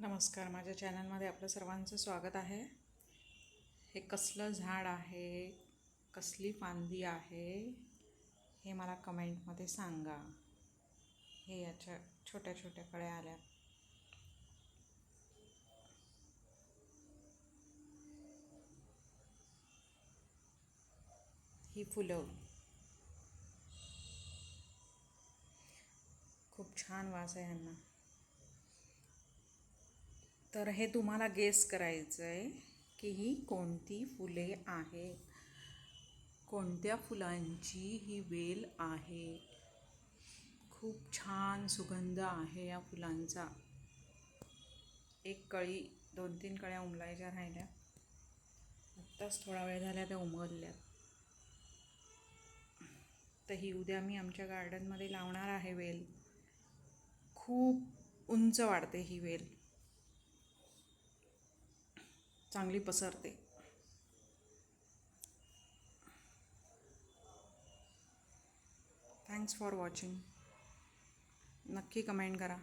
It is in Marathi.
नमस्कार माझ्या चॅनलमध्ये आपलं सर्वांचं स्वागत आहे. हे कसलं झाड आहे? कसली फांदी आहे? हे मला कमेंटमध्ये सांगा. हे याच्या छोट्या छोट्या कळ्या आल्या. ही फुलं. खूप छान वास आहे ह्यांना तर हे तुम्हाला गेस करायचं आहे की ही कोणती फुले आहेत? कोणत्या फुलांची ही वेल आहे? खूप छान सुगंध आहे या फुलांचा. एक कळी दोन तीन कळ्या उमलायच्या राहिल्या. आत्ताच थोडा वेळ झाल्या त्या उमलल्यात. तर ही उद्या मी आमच्या गार्डनमध्ये लावणार आहे वेल. खूप उंच वाढते ही वेल. चांगली पसरते. थँक्स फॉर वॉचिंग नक्की कमेंट करा.